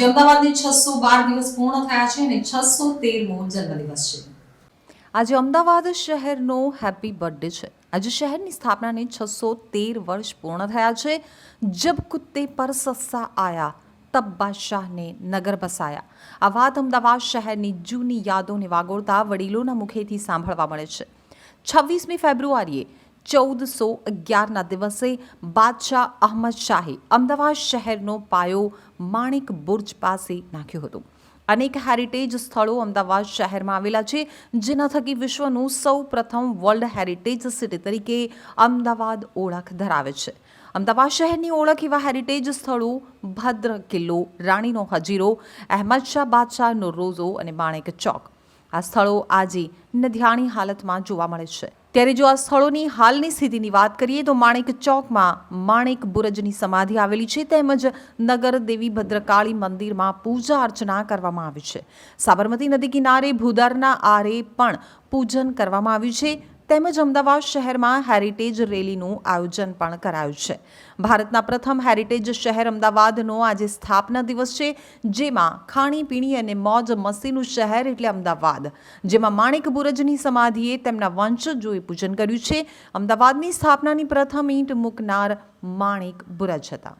આજે અમદાવાદની છસો બાર દિવસ પૂર્ણ થયા છે અને છસો તેરમો જન્મદિવસ છે. આજે અમદાવાદ શહેરનો હેપી બર્થડે છે. આજે શહેરની સ્થાપનાને છસો તેર વર્ષ પૂર્ણ થયા છે. જબ કુત્તે પર સસ્સા આયા, તબ બાદશાહને નગર બસાયા. આ વાત અમદાવાદ શહેરની જૂની યાદોને વાગોળતા વડીલોના મુખેથી સાંભળવા મળે છે. છવ્વીસમી ફેબ્રુઆરીએ ચૌદસો અગિયારના દિવસે બાદશાહ અહમદ શાહે અમદાવાદ શહેરનો પાયો માણેક બુર્જ પાસે નાખ્યો હતો. અનેક હેરિટેજ સ્થળો અમદાવાદ શહેરમાં આવેલા છે, જેના થકી વિશ્વનું સૌ પ્રથમ વર્લ્ડ હેરિટેજ સિટી તરીકે અમદાવાદ ઓળખ ધરાવે છે. અમદાવાદ શહેરની ઓળખ એવા હેરિટેજ સ્થળો ભદ્ર, કિલ્લો, રાણીનો હજીરો, અહેમદ શાહ બાદશાહનો રોઝો અને માણેક ચોક. આ સ્થળો આજે નધિયાણી હાલતમાં જોવા મળે છે. ત્યારે જો આ સ્થળોની હાલની સ્થિતિની વાત કરીએ તો માણેક ચોકમાં માણેક બુરજની સમાધિ આવેલી છે તેમજ નગર દેવી ભદ્રકાળી મંદિરમાં પૂજા અર્ચના કરવામાં આવી છે. સાબરમતી નદી કિનારે ભૂદારના આરે પણ પૂજન કરવામાં આવ્યું છે. તેમજ અમદાવાદ શહેરમાં હેરિટેજ રેલીનું આયોજન પણ કરાયું છે. ભારતના પ્રથમ હેરિટેજ શહેર અમદાવાદનો આજે સ્થાપના દિવસ છે, જેમાં ખાણીપીણી અને મોજ મસ્તીનું શહેર એટલે અમદાવાદ. જેમાં માણેક બુરજની સમાધિએ તેમના વંશજોએ પૂજન કર્યું છે. અમદાવાદની સ્થાપનાની પ્રથમ ઈંટ મૂકનાર માણેક બુરજ હતા.